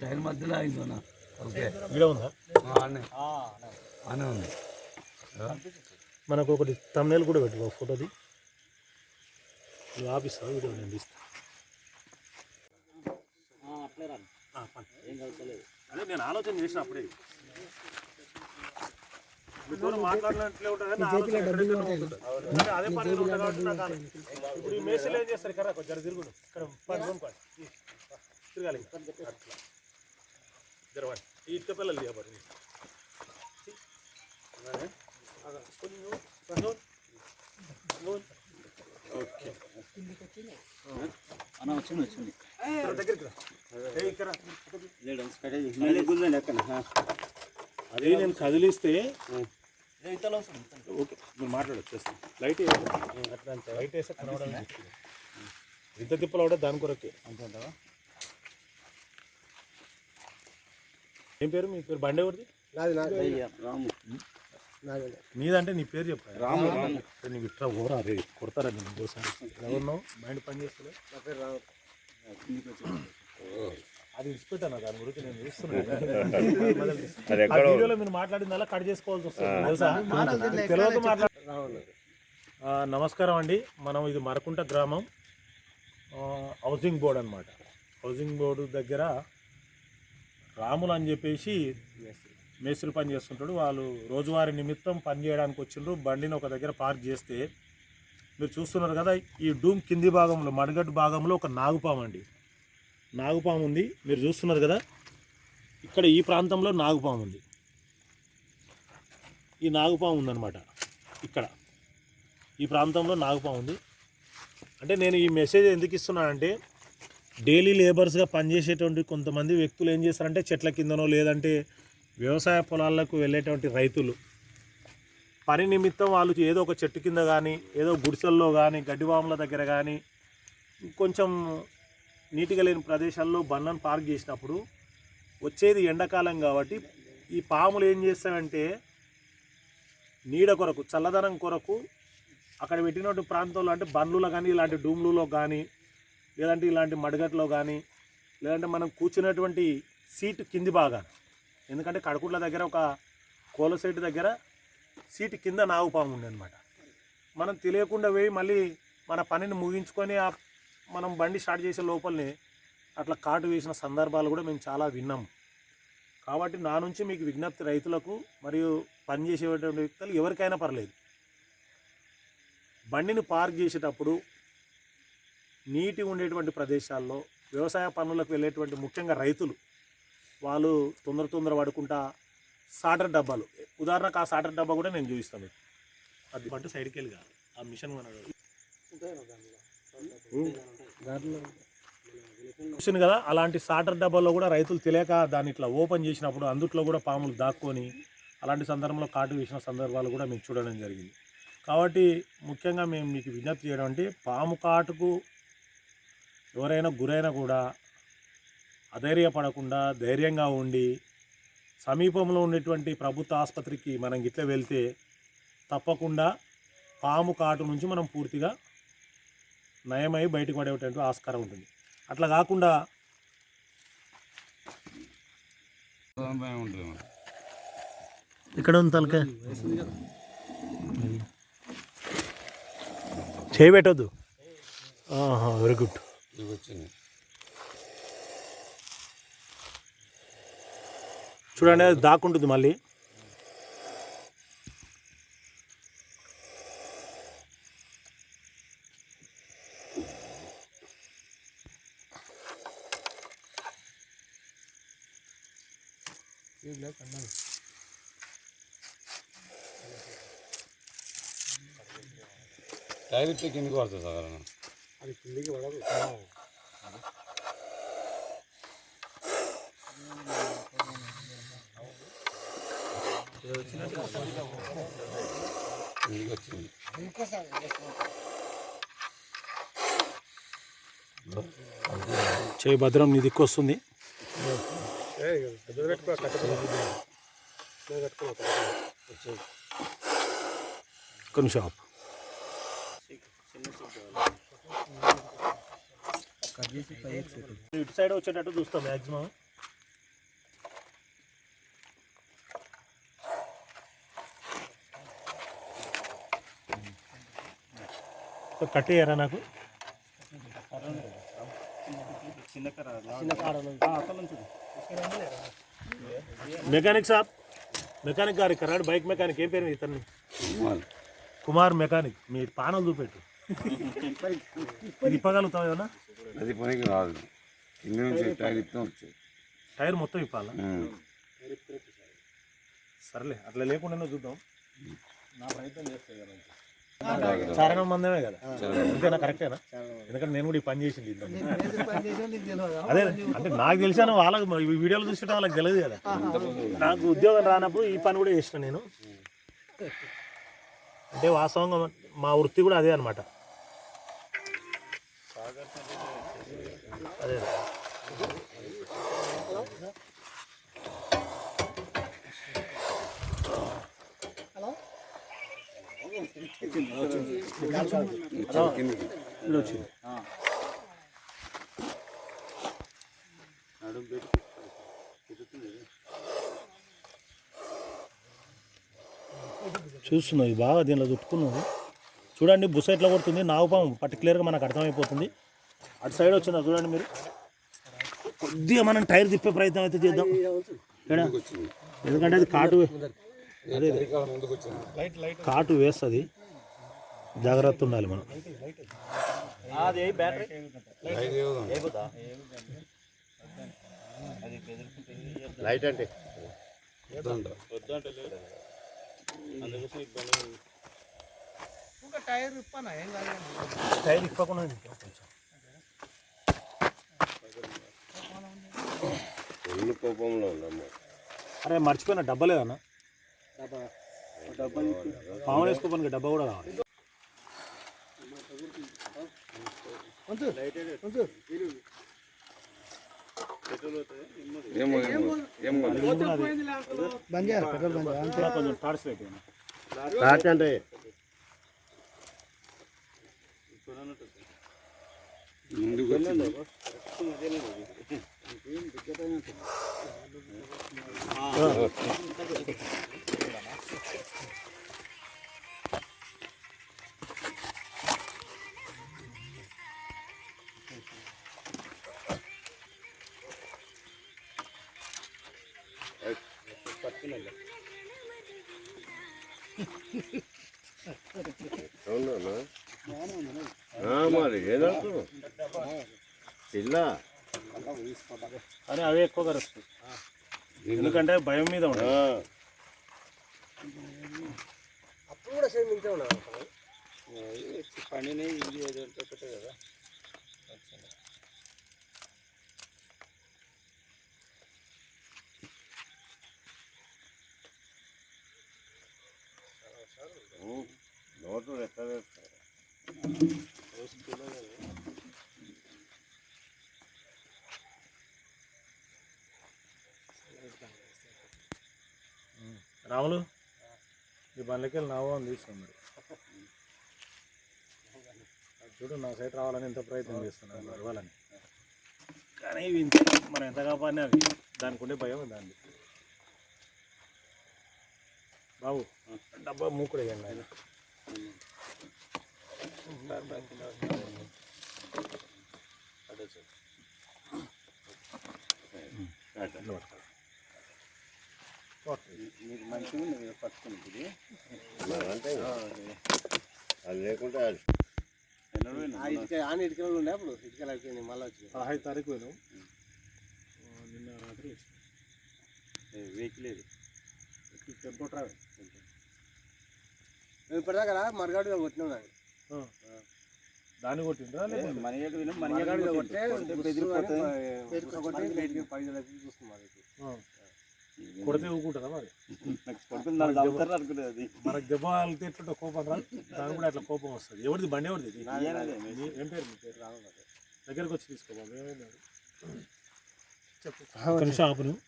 Time మధ్యలో అయిందన్నా okay. ఇక్కడ ఉందా? అనే ఉంది. మనకు ఒకటి తమ్నేల్ కూడా పెట్టు ఒక ఫోటోది నువ్వు ఆపిస్తావు? వీడియో నేను తీస్తా. ఆ, పని. అదే నేను ఆలోచన చేసిన అప్పుడే. మీతో మాట్లాడినట్లే ఉంటుంది అదే పని కాబట్టి నాకు. ఇప్పుడు ఈ మేసలు ఏం చేస్తారు? కదా కొంచెం తిరుగుడు ఇక్కడ పని పని తిరగాలి. అట్లా. జరవండి ఈ ఇటుక పిల్లలు చేయబడి ఓకే. అన్న వచ్చింది. వచ్చింది దగ్గరికి ఇక్కడ రా. అదే నేను కదిలిస్తే ఓకే. మీరు మాట్లాడచ్చు చేస్తాను లైట్ అంతే లైట్ వేస్తే కనబడాలని చెప్తుంది. ఇంత తిప్పలు కూడా దాని కొరకే. ఏం పేరు మీ పేరు? బండి ఎవరిది? రాము. నీదంటే నీ పేరు చెప్పా. రాము రాము. నీకు ఇట్లా ఓరా రే కొడతారా నేను ఇంకోసారి? ఎవరినో మైండ్ పని చేస్తలే? అది ఇచ్చిపెట్టాను దాని గురించి నేను చూస్తున్నాను వీడియోలో మీరు మాట్లాడిందల్లా కట్ చేసుకోవాల్సి వస్తుంది తెలుసా? తెలియక మాట్లా ఆ, నమస్కారం అండి. మనం ఇది మరకుంట గ్రామం హౌసింగ్ బోర్డ్ అన్నమాట. హౌసింగ్ బోర్డు దగ్గర రాములు అని చెప్పేసి మేస్త్రి పని చేస్తుంటాడు. వాళ్ళు రోజువారీ నిమిత్తం పని చేయడానికి వచ్చిండ్రు. బండిని ఒక దగ్గర పార్క్ చేస్తే మీరు చూస్తున్నారు కదా ఈ డూమ్ కింది భాగంలో మడగడ్డు భాగంలో ఒక నాగుపాము అండి. నాగుపాము ఉంది. మీరు చూస్తున్నారు కదా ఇక్కడ ఈ ప్రాంతంలో నాగుపాము ఉంది. ఈ నాగుపాము ఉందన్నమాట. ఇక్కడ ఈ ప్రాంతంలో నాగుపాము ఉంది. అంటే నేను ఈ మెసేజ్ ఎందుకు ఇస్తున్నానంటే డైలీ లేబర్స్గా పనిచేసేటువంటి కొంతమంది వ్యక్తులు ఏం చేస్తారంటే చెట్ల కిందనో లేదంటే వ్యవసాయ పొలాలకు వెళ్ళేటువంటి రైతులు. పని నిమిత్తం వాళ్ళు ఏదో ఒక చెట్టు కింద కానీ ఏదో గుడిసెల్లో కానీ గడ్డివాముల దగ్గర కానీ కొంచెం నీట్గా లేని ప్రదేశాల్లో బండ్లను పార్క్ చేసినప్పుడు వచ్చేది ఎండాకాలం కాబట్టి ఈ పాములు ఏం చేస్తాయంటే నీడ కొరకు చల్లదనం కొరకు అక్కడ పెట్టినటువంటి ప్రాంతంలో అంటే బండ్లలో కానీ ఇలాంటి డూమ్లలో కానీ లేదంటే ఇలాంటి మడగట్లో కానీ లేదంటే మనం కూర్చున్నటువంటి సీటు కింది భాగాన. ఎందుకంటే కడకుట్ల దగ్గర ఒక కోల సైట్ దగ్గర సీటు కింద నాగుపాము ఉంది అనమాట మనం తెలియకుండా పోయి మళ్ళీ మన పనిని ముగించుకొని ఆ మనం బండి స్టార్ట్ చేసే లోపలనే అట్లా కాటు వేసిన సందర్భాలు కూడా మేము చాలా విన్నాం. కాబట్టి నా నుంచి మీకు విజ్ఞప్తి రైతులకు మరియు పనిచేసేటువంటి వ్యక్తులు ఎవరికైనా పర్లేదు. బండిని పార్క్ చేసేటప్పుడు నీటి ఉండేటువంటి ప్రదేశాల్లో వ్యవసాయ పనులకు వెళ్ళేటువంటి ముఖ్యంగా రైతులు వాళ్ళు తొందర తొందర పడుకుంటా సాటర్ డబ్బాలు. ఉదాహరణకు ఆ సాటర్ డబ్బా కూడా నేను చూపిస్తాను. అది పట్టు సైడ్కి వెళ్ళి కాదు. ఆ మిషన్ కొనడు చూసింది కదా అలాంటి సాటర్ డబ్బాలో కూడా రైతులు తెలియక దాన్ని ఇట్లా ఓపెన్ చేసినప్పుడు అందుట్లో కూడా పాములు దాక్కొని అలాంటి సందర్భంలో కాటు వేసిన సందర్భాలు కూడా మేము చూడడం జరిగింది. కాబట్టి ముఖ్యంగా మేము మీకు విజ్ఞప్తి చేయడం అంటే పాము కాటుకు ఎవరైనా గురైనా కూడా అధైర్యపడకుండా ధైర్యంగా ఉండి సమీపంలో ఉన్నటువంటి ప్రభుత్వ ఆసుపత్రికి మనం గిట్ల వెళ్తే తప్పకుండా పాము కాటు నుంచి మనం పూర్తిగా నయమై బయటకు పడేటువంటి ఆస్కారం ఉంటుంది. అట్లా కాకుండా. ఇక్కడ ఉంది తలక చేయబెట్టద్దు వెరీ గుడ్ ఇవి వచ్చినాయి చూడండి అది దాక్కుంటుంది మళ్ళీ. టైర్ ఇస్తే కిందకి పడుతుంది సాధారణ అది కిందికి పడదు. వచ్చింది చేయి భద్రం నీ దిక్కు వస్తుంది ఒక్క నిమిషం ఆపు. ఇటు సైడ్ వచ్చేటట్టు చూస్తాం మ్యాక్సిమం కట్టేయరా నాకు? మెకానిక్ సాబ్. మెకానిక్ గారు ఇక్కడ రాడు, బైక్ మెకానిక్ ఏం పేరు ఇతన్ని కుమార్. కుమార్ మెకానిక్ మీ పానలు చూపెట్టు. ఇది ఇప్పగలుగుతావు ఏమన్నా? అది పనికి రాదు. కింద నుంచి టైర్ ఇస్తాం వచ్చాయి టైర్ మొత్తం ఇప్పాలా. సర్లే అట్లా లేకుండానే చూద్దాం. జాగ్రత్త. చారణ మందమే కదా? అంతేనా? కరెక్టేనా? ఎందుకంటే నేను కూడా ఈ పని చేసింది. అదే అంటే నాకు తెలిసాను వాళ్ళకి వీడియోలు చూస్తే వాళ్ళకి తెలియదు కదా. నాకు ఉద్యోగం రానప్పుడు ఈ పని కూడా చేసిన నేను. అంటే వాస్తవంగా మా వృత్తి కూడా అదే అనమాట అదే. ఇప్పుడు వచ్చింది చూస్తున్నావు ఇది బాగా దీనిలో చుట్టుకున్నది. చూడండి బుస ఎట్లా కొడుతుంది? నాగుపాము పర్టికులర్గా మనకు అర్థమైపోతుంది. అటు సైడ్ వచ్చిందా చూడండి మీరు. కొద్దిగా మనం టైర్ తిప్పే ప్రయత్నం అయితే చేద్దాం. ఎందుకంటే అది కాటు అదే కాటు వేస్తుంది. జాగ్రత్త ఉండాలి మనం. లైట్ వద్దంట టైర్ ఇప్పకుండా కొంచెం కోపంలో ఉన్నాము. అరే మర్చిపోయిన డబ్బా లేదన్నా పావులు వేసుకోపోయిన డబ్బా కూడా కావాలి కొంచెం టార్చ్ లైట్. అంటే? ముందుకు వచ్చింది మరి ఏదో పిల్ల కానీ అవే ఎక్కువగా వస్తాయి ఎందుకంటే భయం మీద ఉంటుంది పనినే ఇది ఏదంటే ఒకటే కదా నోటు ఎక్కడ రాములు ఈ బండ్లకెళ్ళి నావో అని తీసుకోండి మరి. అది చూడు నా సైట్ రావాలని ఎంత ప్రయత్నం చేస్తున్నాను నడవాలని కానీ ఇవి మనం ఎంత కాపాడినా అవి దానికి ఉండే భయం దాన్ని. బాబు డబ్బా మూకుడు వేయండి ఆయన మీకు మంచిగా అంటే అది. లేకుంటే అది. ఆని ఇటుకలు ఉండే అప్పుడు? ఇటుకలు అయిపోయినాయి మళ్ళీ వచ్చినాయి పదహైదు తారీఖు పోయినాం. నిన్న రాత్రి వెహికల్ ఏది? Tempo travel. మేము ఇప్పటిదాకా మరగాడుగా కొట్టినాం నాకు దాన్ని కొట్టిండ్రా? లేకపోతే మరగాడుగా కొట్టే బెదిరిపోతుంది కొట్టి బయటికి కొడితే ఊకుంటుందా మరి? మనకు దెబ్బ వెళ్తే ఎట్లుంటే కోపం రా. దాని కూడా అట్లా కోపం వస్తుంది. ఎవరిది? బండి ఎవరిది? ఏం పేరు మీ పేరు? దగ్గరకు వచ్చి తీసుకోబాబు ఏమైంది చెప్పు. నువ్వు.